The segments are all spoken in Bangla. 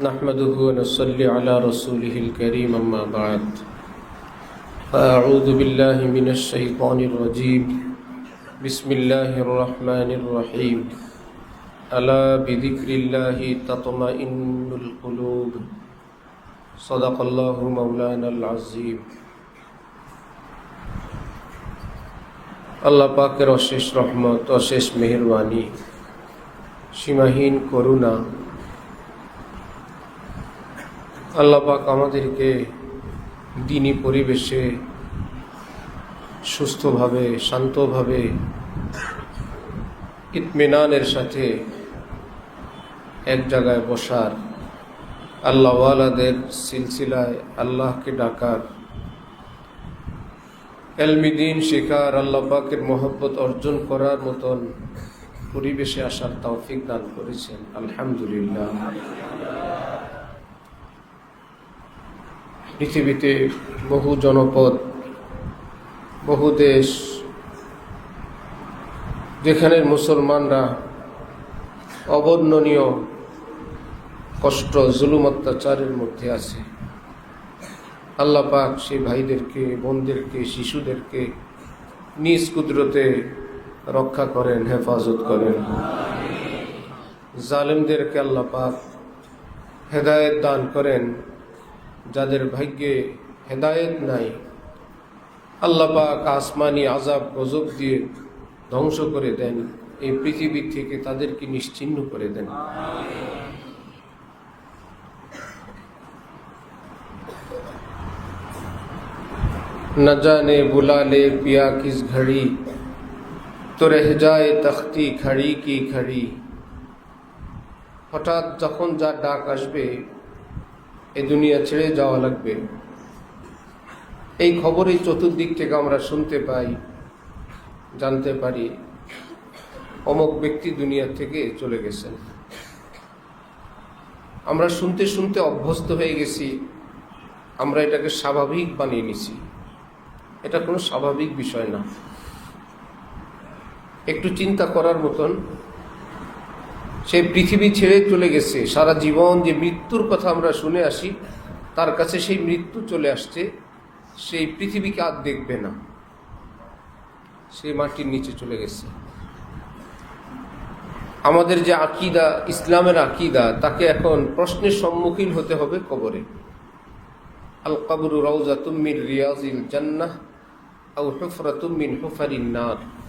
نحمده ونصلي على رسوله الكريم أما بعد فأعوذ بالله من الشيطان الرجيم بسم الله الرحمن الرحيم ألا بذكر الله تطمئن القلوب صدق الله مولانا العظيم আল্লাহ পাকের অশেষ রহমত অশেষ মেহরবানি সীমাহীন করুণা আল্লাহ পাক আমাদেরকে দিনী পরিবেশে সুস্থভাবে, শান্তভাবে ইতমিনানের সাথে এক জায়গায় বসার আল্লাহওয়ালাদের সিলসিলায় আল্লাহকে ডাকার এলমিদিন শেখার আল্লাহ পাকের মোহব্বত অর্জন করার মতন পরিবেশে আসার তৌফিক দান করেছেন। আলহামদুলিল্লাহ। পৃথিবীতে বহু জনপদ, বহু দেশ যেখানে মুসলমানরা অবর্ণনীয় কষ্ট, জুলুম, অত্যাচারের মধ্যে আছে। আল্লাহ পাক সেই ভাইদেরকে, বোনদেরকে, শিশুদেরকে নিজ কুদরতে রক্ষা করেন, হেফাজত করেন। জালেমদেরকে আল্লাহ পাক হেদায়েত দান করেন। যাদের ভাগ্যে হেদায়েত নাই আল্লাহ পাক আসমানি আজাব গজব দিয়ে ধ্বংস করে দেন এই পৃথিবী থেকে তাদেরকে নিশ্চিহ্ন করে দেন न जाने बुला ले पिया किस घड़ी তো রহ যায় তখতি খড়ি কি খড়ি হঠাৎ যখন যার ডাক আসবে এ দুনিয়া ছেড়ে যাওয়া লাগবে। এই খবরই চতুর্দিক থেকে আমরা শুনতে পাই, জানতে পারি। অমুক ব্যক্তি দুনিয়া থেকে চলে গেছেন। আমরা শুনতে শুনতে অভ্যস্ত হয়ে গেছি। আমরা এটাকে স্বাভাবিক বানিয়ে নিছি। এটা কোনো স্বাভাবিক বিষয় না। একটু চিন্তা করার মতন সে পৃথিবী ছেড়ে চলে গেছে। সারা জীবন যে মৃত্যুর কথা আমরা শুনে আসি, তার কাছে সেই মৃত্যু চলে আসছে। সেই পৃথিবীকে আর দেখবে না। সে মাটির নিচে চলে গেছে। আমাদের যে আকিদা, ইসলামের আকিদা, তাকে এখন প্রশ্নের সম্মুখীন হতে হবে কবরে। আল কাবরু রওজা তুমির রিয়াজিল জান্নাহ আউ হুফরা তুমিন হুফারিন নার।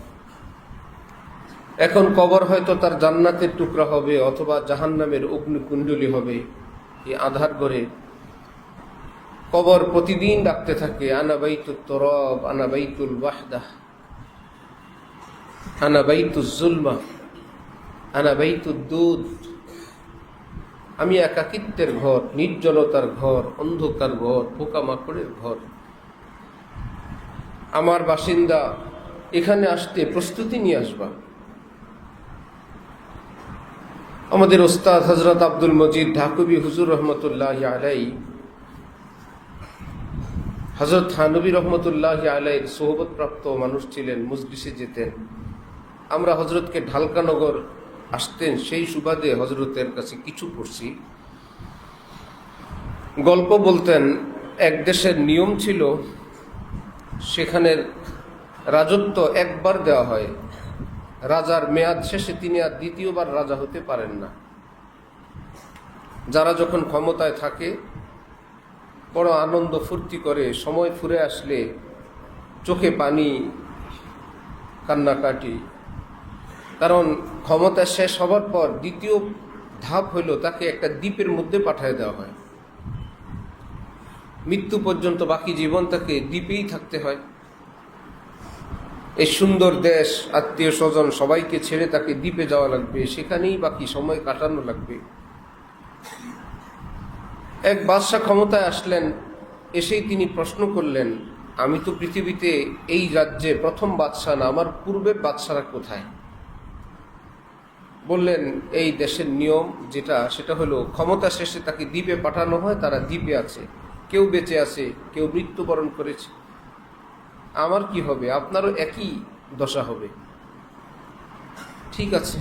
এখন কবর হয়তো তার জান্নাতের টুকরা হবে অথবা জাহান্নামের অগ্নিকুণ্ডলী হবে। এই আধার করে কবর প্রতিদিন ডাকতে থাকে, আনা বাইতুল তরব, আনা বাইতুল ওয়াহদাহ আনা বাইতুল জুলমা, আনা বাইতুল দুধ আমি একাকিত্বের ঘর, নির্জনতার ঘর, অন্ধকার ঘর, পোকামাকড়ের ঘর। আমার বাসিন্দা এখানে আসতে প্রস্তুতি নিয়ে আসবা। আমাদের ওস্তাদ হজরত আব্দুল মজিদ ঢাকুবি হুজুর রহমতুল্লাহ আলাই হজরত থানবী রহমতুল্লাহ আলাইয়ের সোহবতপ্রাপ্ত মানুষ ছিলেন, মজলিসে যেতেন। আমরা হজরতকে ঢালকানগর আসতেন, সেই সুবাদে হজরতের কাছে কিছু পড়ছি। গল্প বলতেন, এক দেশের নিয়ম ছিল, সেখানের রাজত্ব একবার দেওয়া হয় রাজার মেয়াদ শেষে তিনি আর দ্বিতীয়বার রাজা হতে পারেন না। যারা যখন ক্ষমতায় থাকে, বড় আনন্দ ফুর্তি করে, সময় ফুরে আসলে চোখে পানি, কান্নাকাটি। কারণ ক্ষমতা শেষ হবার পর দ্বিতীয় ধাপ হইল তাকে একটা দ্বীপের মধ্যে পাঠিয়ে দেওয়া হয়। মৃত্যু পর্যন্ত বাকি জীবন তাকে দ্বীপেই থাকতে হয়। এই সুন্দর দেশ, আত্মীয় স্বজন সবাইকে ছেড়ে তাকে দ্বীপে যাওয়া লাগবে, সেখানেই বাকি সময় কাটানো লাগবে। এক বাদশাহ ক্ষমতায় আসলেন, এসেই তিনি প্রশ্ন করলেন, আমি তো পৃথিবীতে এই রাজ্যে প্রথম বাদশাহ না, আমার পূর্বের বাদশারা কোথায়? বললেন, এই দেশের নিয়ম যেটা, সেটা হলো ক্ষমতা শেষে তাকে দ্বীপে পাঠানো হয়, তারা দ্বীপে আছে। কেউ বেঁচে আছে, কেউ মৃত্যুবরণ করেছে। আমার কি হবে? আপনারও একই দশা হবে। ঠিক আছে।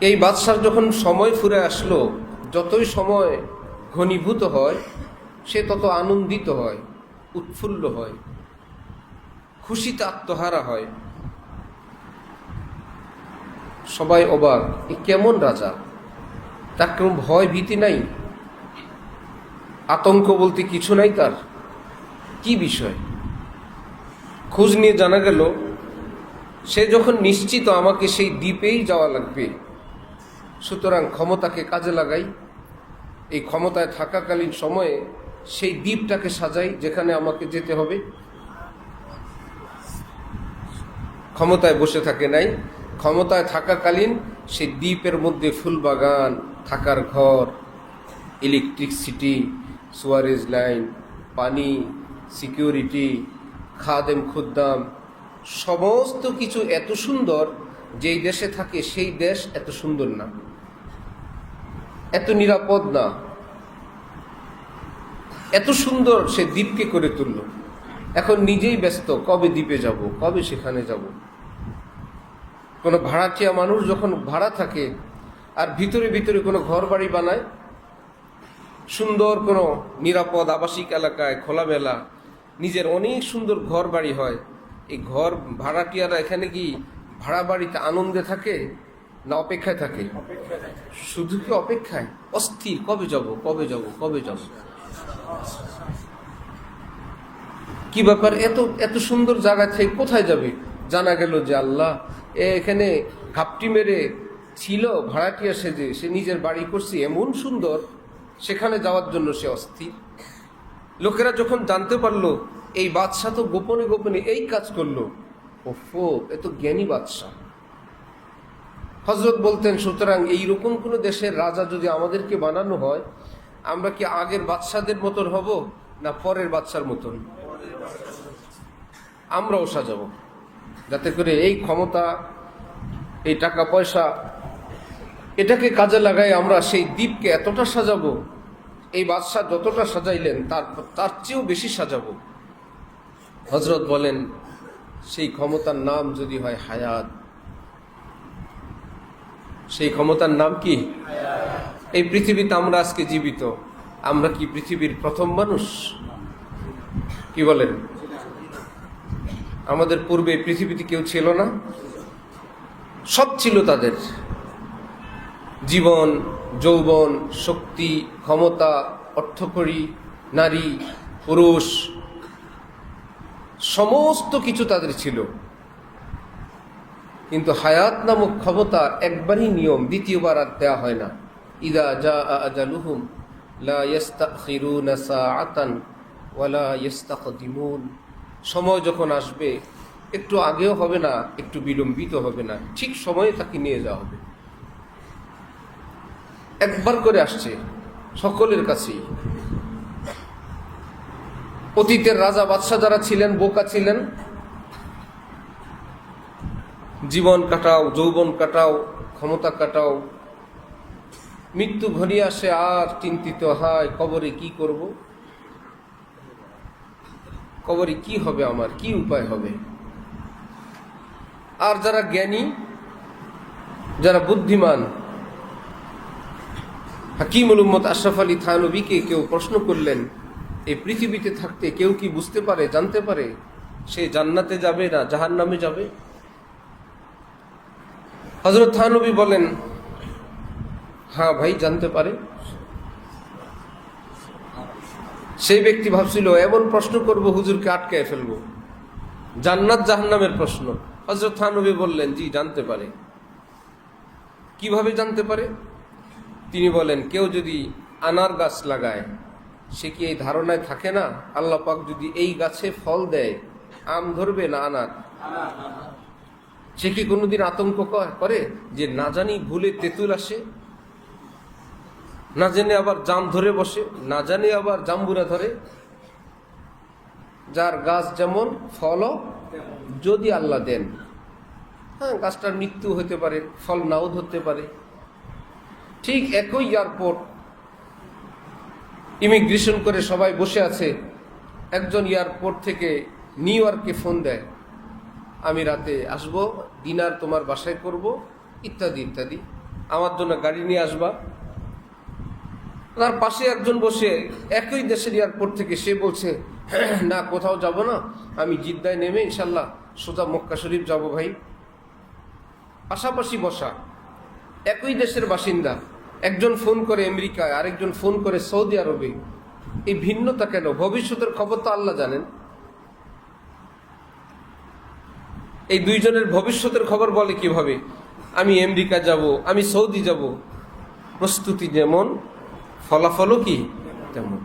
এই বাদশার যখন সময় ফুরে আসলো, যতই সময় ঘনীভূত হয়, সে তত আনন্দিত হয়, উৎফুল্ল হয়, খুশিতে আত্মহারা হয়। সবাই অবাক, এ কেমন রাজা? তার কোনো ভয় ভীতি নাই? আতঙ্ক বলতে কিছু নাই তার? কি বিষয়? খোঁজ নিয়ে জানা গেল, সে যখন নিশ্চিত আমাকে সেই দ্বীপেই যাওয়া লাগবে, সুতরাং ক্ষমতাকে কাজে লাগাই। এই ক্ষমতায় থাকাকালীন সময়ে সেই দ্বীপটাকে সাজাই, যেখানে আমাকে যেতে হবে। ক্ষমতায় বসে থাকে নাই। ক্ষমতায় থাকাকালীন সেই দ্বীপের মধ্যে ফুলবাগান, থাকার ঘর ইলেকট্রিসিটি সুয়ারেজ লাইন পানি সিকিউরিটি খাদেম খুদ্দাম, সমস্ত কিছু এত সুন্দর, যেই দেশে থাকে সেই দেশ এত সুন্দর না। এত নিরাপদ না। এত সুন্দর সে দ্বীপকে করে তুলল। এখন নিজেই ব্যস্ত, কবে দ্বীপে যাব, কবে সেখানে যাব। কোনো ভাড়াটিয়া মানুষ যখন ভাড়া থাকে, আর ভিতরে ভিতরে কোনো ঘর বাড়ি বানায়, সুন্দর কোনো নিরাপদ আবাসিক এলাকায় খোলামেলা নিজের অনেক সুন্দর ঘর বাড়ি হয়। এই ঘর ভাড়াটিয়ারা এখানে কি ভাড়া বাড়িতে আনন্দে থাকে না অপেক্ষায় থাকে? শুধু কি অপেক্ষায়? অস্থির। কবে যাব? কবে যাব? কবে যাব? কি ব্যাপার? এত এত সুন্দর জায়গা থেকে কোথায় যাবে? জানা গেল যে আল্লাহ এখানে ঘাপটি মেরে ছিল ভাড়াটিয়া সেজে। সে নিজের বাড়ি করছে। এমন সুন্দর। সেখানে যাওয়ার জন্য সে অস্থির। লোকেরা যখন জানতে পারল, এই বাদশাহ তো গোপনে গোপনে এই কাজ করল। ওফো, এ তো জ্ঞানী বাদশাহ। হজরত বলতেন, সুতরাং এইরকম কোনো দেশের রাজা যদি আমাদেরকে বানানো হয়, আমরা কি আগের বাদশাদের মতন হব, না পরের বাদশার মতন? আমরাও সাজাবো, যাতে করে এই ক্ষমতা, এই টাকা পয়সা, এটাকে কাজে লাগাই আমরা সেই দ্বীপকে এতটা সাজাবো এই বাদশাহ যতটা সাজাইলেন, তার তার চেয়েও বেশি সাজাবো। হজরত বলেন, সেই ক্ষমতার নাম যদি হয় হায়াত। সেই ক্ষমতার নাম কি? এই পৃথিবীতে আমরা আজকে জীবিত। আমরা কি পৃথিবীর প্রথম মানুষ? কি বলেন? আমাদের পূর্বে পৃথিবীতে কেউ ছিল না। সব ছিল তাদের। জীবন যৌবন, শক্তি, ক্ষমতা, অর্থকরী, নারী, পুরুষ, সমস্ত কিছু তাদের ছিল। কিন্তু হায়াত নামক ক্ষমতা একবারই নিয়ম, দ্বিতীয়বার আর দেওয়া হয় না। ইদা জা আজালুহুম, লা ইয়াস্তাখিরুনা সাআতান ওয়ালা ইয়াস্তাকদিমুন সময় যখন আসবে, একটু আগেও হবে না, একটু বিলম্বিত হবে না, ঠিক সময়ে তাকে নিয়ে যাওয়া হবে। একবার করে আসছে, সকলের কাছেই। অতীতের রাজা বাদশাহ যারা ছিলেন, বোকা ছিলেন, জীবন কাটাও, যৌবন কাটাও, ক্ষমতা কাটাও, মৃত্যু ঘনিয়ে আসে, আর চিন্তিত, হয়, কবরে কি করব? কবরে কি হবে আমার? কি উপায় হবে? আর যারা জ্ঞানী, যারা বুদ্ধিমান হাকিমুল উম্মত আশরাফ আলী থানবীকে কেউ প্রশ্ন করলেন এই পৃথিবীতে থাকতে কেউ কি বুঝতে পারে, জানতে পারে সে জান্নাতে যাবে না জাহান নামে যাবে? হজরত থানবী বলেন হ্যাঁ ভাই, জানতে পারে। সেই ব্যক্তি ভাবছিল, এমন প্রশ্ন করব, হুজুরকে আটকায় ফেলব। জান্নাত জাহান্নামের প্রশ্ন। হজরত থানবী বললেন, জি, জানতে পারে। কীভাবে জানতে পারে? তিনি বলেন, কেউ যদি আনার গাছ লাগায়, সে কি এই ধারণায় থাকে না? আল্লাহ পাক যদি এই গাছে ফল দেয়, আম ধরবে না আনার? সে কি কোনোদিন আতঙ্ক করে যে না জানি ভুলে তেঁতুল আসে? না জেনে আবার জাম ধরে বসে? না জানে আবার জাম্বুরা ধরে? যার গাছ যেমন ফলও, যদি আল্লাহ দেন। হ্যাঁ গাছটার মৃত্যু হতে পারে, ফল নাও ধরতে পারে। ঠিক একই এয়ারপোর্ট ইমিগ্রেশন করে সবাই বসে আছে। একজন এয়ারপোর্ট থেকে নিউ ইয়র্কে ফোন দেয়। আমি রাতে আসব ডিনার তোমার বাসায় করব, ইত্যাদি ইত্যাদি। আমার জন্য গাড়ি নিয়ে আসবা। তার পাশে একজন বসে একই দেশের এয়ারপোর্ট থেকে সে বলছে, না, কোথাও যাব না। আমি জিদ্দায় নেমে ইনশাল্লাহ সোজা মক্কা শরীফ যাব ভাই। পাশাপাশি বসা। একই দেশের বাসিন্দা। একজন ফোন করে আমেরিকায়, আরেকজন ফোন করে সৌদি আরবে। এই ভিন্নতা কেন? ভবিষ্যতের খবর তো আল্লাহ জানেন। এই দুইজনের ভবিষ্যতের খবর বলে কীভাবে? আমি আমেরিকা যাব, আমি সৌদি যাব। প্রস্তুতি যেমন, ফলাফলও কি? তেমন।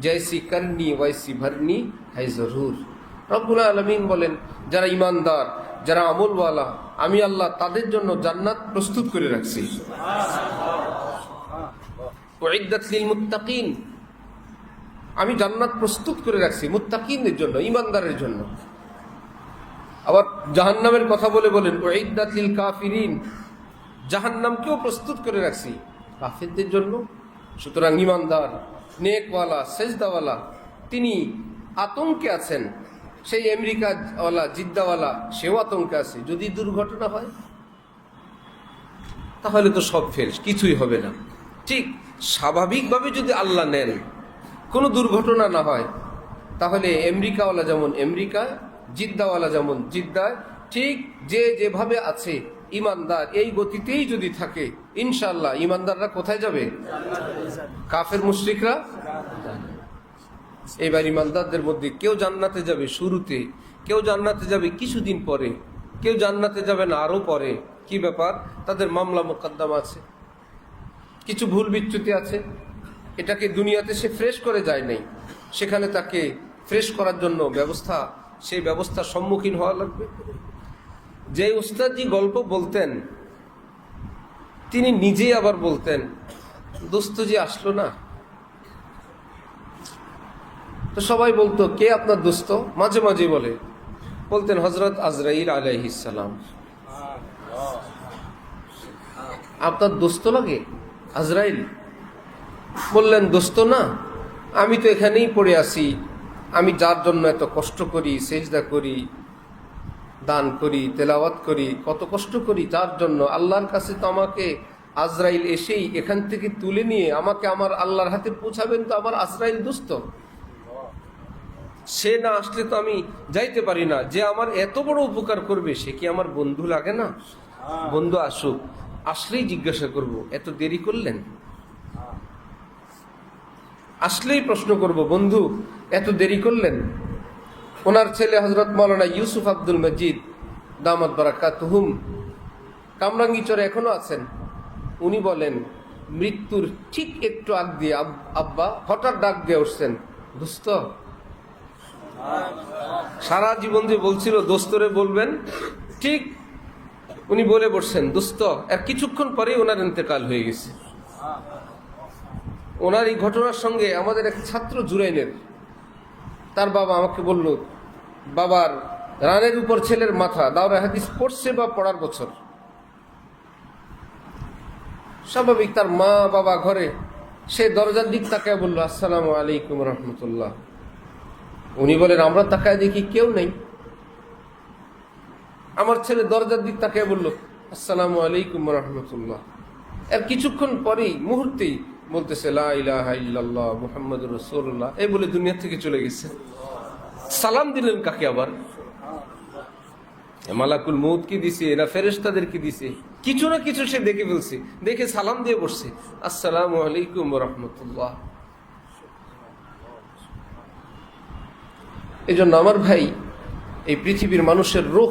জয়সি করনি, ওয়াইসি ভরনি, হাই জরুর। রব্বুল আলমিন বলেন, যারা ইমানদার যারা আমলওয়ালা, আমি আল্লাহ তাদের জন্য জান্নাত প্রস্তুত করে রাখছি। মুত্তাকিন আমি জান্নাত প্রস্তুত করে রাখছি মুত্তাকিনদের জন্য ইমানদারের জন্য। আবার জাহান্নামের কথা বলে বলেন ওইদাত লিল কাফিরিন জাহান্নামকেও প্রস্তুত করে রাখছি কাফিরদের জন্য। সুতরাং ইমানদার নেকওয়ালা, সেজদাওয়ালা, তিনি আতঙ্কে আছেন। সেই আমেরিকাওয়ালা, জিদ্দাওয়ালা, সেও আতঙ্কে আছে। যদি দুর্ঘটনা হয়, তাহলে তো সব ফেল কিছুই হবে না। ঠিক স্বাভাবিকভাবে যদি আল্লাহ নেন, কোনো দুর্ঘটনা না হয়, তাহলে আমেরিকাওয়ালা যেমন আমেরিকায় জিদ্দাওয়ালা যেমন জিদ্দায় ঠিক যে যেভাবে আছে, ইমানদার এই গতিতেই যদি থাকে ইনশাল্লাহ ইমানদাররা কোথায় যাবে? কাফের মুশ্রিকরা? এবার ইমানদারদের মধ্যে কেউ জান্নাতে যাবে শুরুতে, কেউ জান্নাতে যাবে কিছুদিন পরে, কেউ জান্নাতে যাবে না আরও পরে, কি ব্যাপার? তাদের মামলা মোকদ্দমা আছে। কিছু ভুল বিচ্যুতি আছে। এটাকে দুনিয়াতে সে ফ্রেশ করে যায় নাই। সেখানে তাকে ফ্রেশ করার জন্য ব্যবস্থা, সেই ব্যবস্থার সম্মুখীন হওয়া লাগবে। যে উস্তাদজি গল্প বলতেন, তিনি নিজেই আবার বলতেন দোস্তজি আসলো না? তো সবাই বলতো, কে আপনার দোস্ত? মাঝে মাঝে বলে। বলতেন হজরত আজরাইল আলাইহিসালাম আপনার দোস্ত লাগে? আজরাইল বললেন, দোস্ত না, আমি তো এখানেই পড়ে আছি। আমি যার জন্য এত কষ্ট করি, সেজদা করি, দান করি, তেলাওয়াত করি, কত কষ্ট করি, যার জন্য আল্লাহর কাছে তো আমাকে আজরাইল এসেই এখান থেকে তুলে নিয়ে আমাকে আমার আল্লাহর হাতে পৌঁছাবেন তো আমার আজরাইল দোস্ত? সে না আসলে তো আমি যাইতে পারি না। যে আমার এত বড় উপকার করবে, সে কি আমার বন্ধু লাগে না? বন্ধু আসুক। আসলেই জিজ্ঞাসা করব, এত দেরি করলেন? আসলেই প্রশ্ন করব, বন্ধু, এত দেরি করলেন? ওনার ছেলে হজরত মৌলানা ইউসুফ আব্দুল মজিদ দামদ বারাকাতুহুম কামরাঙ্গিচরে এখনও আছেন। উনি বলেন, মৃত্যুর ঠিক একটু আগ দিয়ে আব- আব্বা হঠাৎ ডাক দিয়ে উঠছেন, দোস্ত, সারা জীবন যে বলছিল দোস্তরে বলবেন, ঠিক উনি বলে বসছেন, দোস্ত, আর কিছুক্ষণ পরেই ওনার ইন্তেকাল হয়ে গেছে। ওনার এই ঘটনার সঙ্গে আমাদের এক ছাত্র জুরাইনের, তার বাবা আমাকে বলল, বাবার রানের উপর ছেলের মাথা, দাওরা হাদিস পড়ছে বা পড়ার বছর? স্বাভাবিক তার মা বাবা ঘরে, সে দরজার দিক তাকায় বলল, আসসালামু আলাইকুম রহমতুল্লাহ। উনি বলেন, আমরা তাকায় দেখি কেউ নেই। আমার ছেলে দরজার দিক তাকায় বলল, আসসালামু আলাইকুম রহমতুল্লাহ। এর কিছুক্ষণ পরেই মুহূর্তেই বলতেছে, লা ইলাহা ইল্লাল্লাহ মুহাম্মাদুর রাসূলুল্লাহ। এই বলে দুনিয়া থেকে চলে গেছে। সালাম দিলেন কাকে আবার? মালাকুল মৌত কি দিছে? না ফেরেশতাদের কি দিছে? কিছু না কিছু সে দেখে ফেলছে, দেখে সালাম দিয়ে বসছে, আসসালামু আলাইকুম রহমতুল্লাহ। এই জন্য আমার ভাই এই পৃথিবীর মানুষের রোগ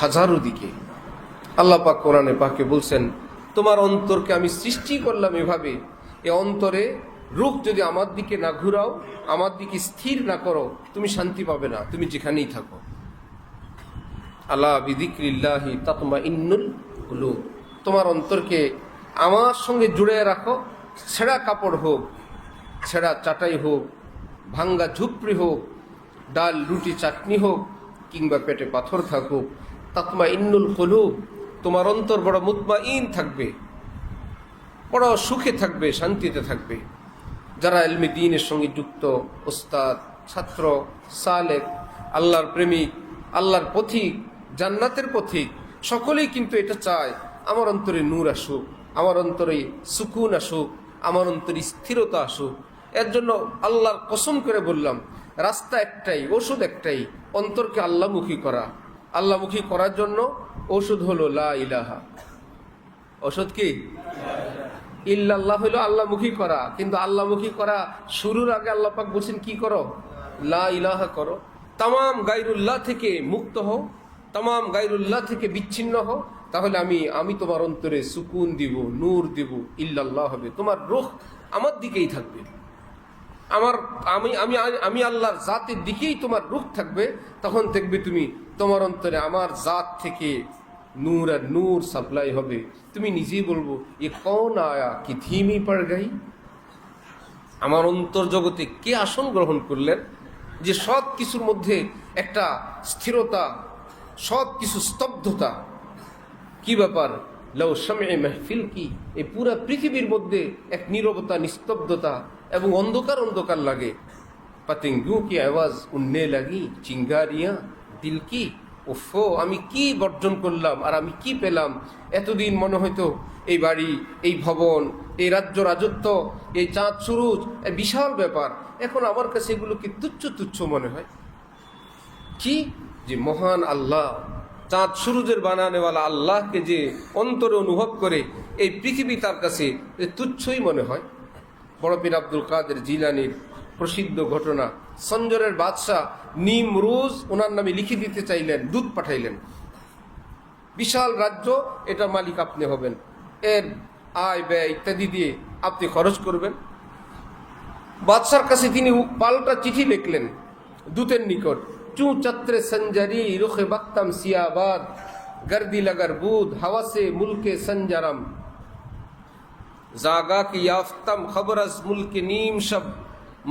হাজারো দিকে। আল্লাহ পাক কোরআনে পাকে বলছেন, তোমার অন্তরকে আমি সৃষ্টি করলাম এভাবে। এ অন্তরে রূপ যদি আমার দিকে না ঘুরাও, আমার দিকে স্থির না করো, তুমি শান্তি পাবে না। তুমি যেখানেই থাকো। আল্লাহ বিদিক্রিল্লাহি তাতমা ইন্নুল কুলুব। তোমার অন্তরকে আমার সঙ্গে জুড়ে রাখো, ছেঁড়া কাপড় হোক, ছেঁড়া চাটাই হোক, ভাঙ্গা ঝুপড়ি হোক, ডাল, রুটি, চাটনি হোক, কিংবা পেটে পাথর থাকুক তাতমা ইন্নুল কলুব, তোমার অন্তর বড় মুতমা ইন থাকবে, বড় সুখে থাকবে, শান্তিতে থাকবে। যারা এলমি দিনের সঙ্গে যুক্ত, ওস্তাদ, ছাত্র, সালেক, আল্লাহর প্রেমিক, আল্লাহর পথিক, জান্নাতের পথিক, সকলেই কিন্তু এটা চায়, আমার অন্তরে নূর আসুক, আমার অন্তরে সুকুন আসুক, আমার অন্তরে স্থিরতা আসুক। এর জন্য আল্লাহর কসম করে বললাম, রাস্তা একটাই, ওষুধ একটাই, অন্তরকে আল্লাহমুখী করা। আল্লাহমুখী করার জন্য ওষুধ হলো লা ইলাহা। ওষুধ কি? ইল্লাল্লাহ হইল আল্লাহমুখী করা। কিন্তু আল্লাহমুখী করা শুরুর আগে আল্লাহ পাক বলছেন, কি করো? লা ইলাহা করো। তামাম গাইরুল্লাহ থেকে মুক্ত হও, তামাম গাইরুল্লাহ থেকে বিচ্ছিন্ন হও। তাহলে আমি আমি তোমার অন্তরে সুকুন দিব, নূর দিব, ইল্লাল্লাহ হবে। তোমার রুখ আমার দিকেই থাকবে। আমার, আমি আমি আমি আল্লাহর জাতের দিকেই তোমার রূপ থাকবে, তখন দেখবে তুমি তোমার অন্তরে আমার জাত থেকে নূর আর নূর সাপ্লাই হবে। তুমি নিজেই বলব, এ কন আয়া কি ধীমি পড় গাই আমার অন্তর জগতে কে আসন গ্রহণ করলেন? যে সব কিছুর মধ্যে একটা স্থিরতা, সব কিছু স্তব্ধতা। কি ব্যাপার? লও সময় মেহফিল কি? এই পুরা পৃথিবীর মধ্যে এক নীরবতা, নিস্তব্ধতা। এবং অন্ধকার অন্ধকার লাগে পাতিঙ্গু কি আওয়াজ উন্নে লাগি চিঙ্গারিয়া দিল কি ওফো আমি কি বর্জন করলাম আর আমি কি পেলাম এতদিন মনে হয়তো এই বাড়ি, এই ভবন, এই রাজ্য রাজত্ব, এই চাঁদ সুরুজ বিশাল ব্যাপার। এখন আমার কাছে এগুলোকে তুচ্ছ তুচ্ছ মনে হয়? কি যে মহান আল্লাহ, চাঁদ সুরুজের বানানেওয়ালা আল্লাহকে যে অন্তরে অনুভব করে, এই পৃথিবী তার কাছে তুচ্ছই মনে হয়? বড় পীর আব্দুল কাদের জিলানির প্রসিদ্ধ ঘটনা। সঞ্জরের বাদশাহ নিম রোজ ওনার নামে লিখে দিতে চাইলেন, দুধ পাঠাইলেন। বিশাল রাজ্য, এটা মালিক আপনি হবেন। এর আয় ব্যয় ইত্যাদি দিয়ে আপনি খরচ করবেন। বাদশার কাছে তিনি পাল্টা চিঠি লিখলেন, দূতের নিকট, চু চত্রে সঞ্জারি রুখে বাক্তাম সিয়াবাদ, গর্দি লাগার বুধ, হাওয়াসে মুলকে সঞ্জারাম। জাগা ইয়াফতাম খবর আজ মুলকে নীম সব,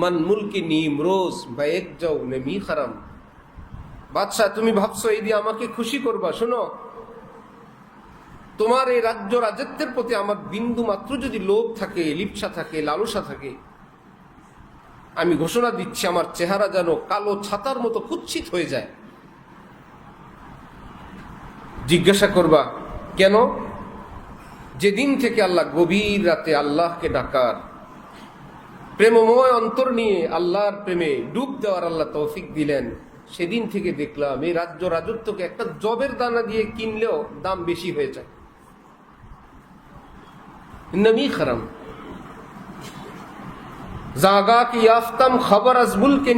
মন মুলকে নীম রোজ বাইক যাও নেমি খারাম। বাদশাহ, তুমি ভাবছ এই দিয়ে আমাকে খুশি করবা? শোনো, তোমার এই রাজ্য রাজত্বের প্রতি আমার বিন্দু মাত্র যদি লোভ থাকে, লিপসা থাকে, লালসা থাকে, আমি ঘোষণা দিচ্ছি আমার চেহারা যেন কালো ছাতার মতো কুচ্ছিত হয়ে যায়। জিজ্ঞাসা করবা, কেন? যেদিন থেকে আল্লাহ গভীর রাতে আল্লাহকে ডাকার, প্রেমময় অন্তর নিয়ে আল্লাহর প্রেমে ডুব দেওয়ার আল্লাহ তৌফিক দিলেন, সেদিন থেকে দেখলাম এই রাজ্য রাজত্বকে একটা জবের দানা দিয়ে কিনলেও দাম বেশি হয়ে যায়। নমি খারাম। জাগা কি খবর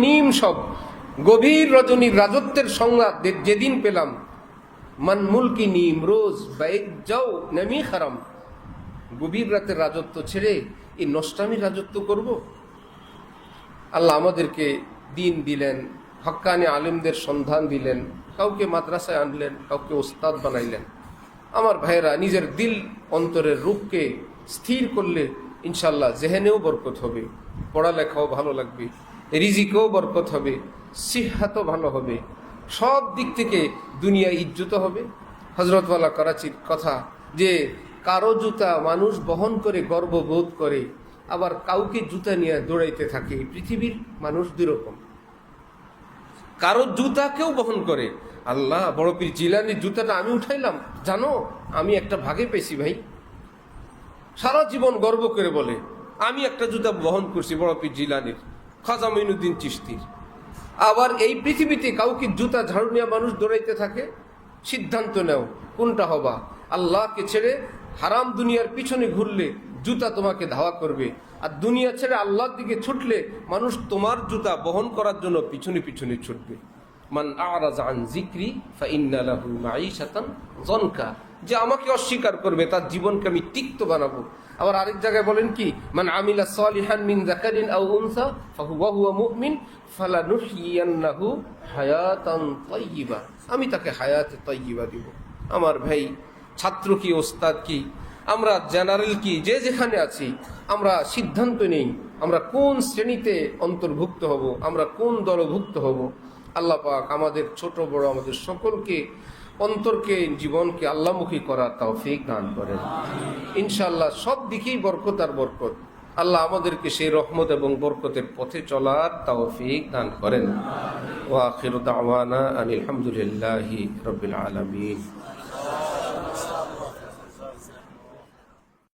নিম সব। গভীর রজনীর রাজত্বের সংজ্ঞা যেদিন পেলাম মনমুল কি নিম রোজ বাইক যাও নেমি খারাম। গভীর রাতের রাজত্ব ছেড়ে এই নষ্টামির রাজত্ব করব? আল্লাহ আমাদেরকে দিন দিলেন, হক্কানি আলিমদের সন্ধান দিলেন, কাউকে মাদ্রাসায় আনলেন, কাউকে ওস্তাদ বানাইলেন। আমার ভাইয়েরা, নিজের দিল অন্তরের রূপকে স্থির করলে ইনশাল্লাহ জেহেনেও বরকত হবে, পড়ালেখাও ভালো লাগবে, রিজিকেও বরকত হবে, সিহাতও ভালো হবে, সব দিক থেকে দুনিয়া ইজ্জত হবে। হজরতওয়ালা করাচির কথা যে কারও জুতা মানুষ বহন করে, গর্ববোধ করে, আবার কাউকে জুতা নিয়ে দৌড়াইতে থাকে। পৃথিবীর মানুষ দুরকম কারও জুতা কেউ বহন করে। আল্লাহ, বড় পীর জিলানির জুতাটা আমি উঠাইলাম। জানো, আমি একটা ভাগে পেয়েছি ভাই। সারা জীবন গর্ব করে বলে, আমি একটা জুতা বহন করছি বড় পীর জিলানির খাজা মঈনুদ্দিন চিস্তির আবার এই পৃথিবীতে কাউকে জুতা ঝাড়ু নেওয়া মানুষ দৌড়াইতে থাকে? সিদ্ধান্ত নেও, কোনটা হবা? আল্লাহকে ছেড়ে হারাম দুনিয়ার পিছনে ঘুরলে জুতা তোমাকে ধাওয়া করবে। আর দুনিয়া ছেড়ে আল্লাহর দিকে ছুটলে মানুষ তোমার জুতা বহন করার জন্য পিছনে পিছনে ছুটবে। মান আরাজ আন জিক্রি ফা ইন্না লাহু মাঈশাতান জনকা যে আমাকে অস্বীকার করবে, তার জীবনকে আমি তিক্ত বানাবো। আবার আরেক জায়গায় বলেন কি, মান আমিলা সালিহান মিন যাকারিন আও উনসা ফাহুয়া হুয়া মুমিন ফালানুহইয়ান্নাহু হায়াতান তাইয়্যিবা আমি তাকে হায়াতে তাইয়্যিবা দিব। আমার ভাই ছাত্র কি, ওস্তাদ কি? আমরা জেনারেল কি? যে যেখানে আছি, আমরা সিদ্ধান্ত নেই আমরা কোন শ্রেণীতে অন্তর্ভুক্ত হব, আমরা কোন দলভুক্ত হব। আল্লাহ পাক আমাদের ছোট, বড়, আমাদের সকলকে, অন্তরকে, জীবনকে আল্লাহমুখী করার তৌফিক দান করেন। ইনশাল্লাহ সব দিকেই বরকত আর বরকত। আল্লাহ আমাদেরকে সেই রহমত এবং বরকতের পথে চলার তৌফিক দান করেন। ওয়া আখিরু দাওয়ানা আনিল রাব্বিল আলামিন।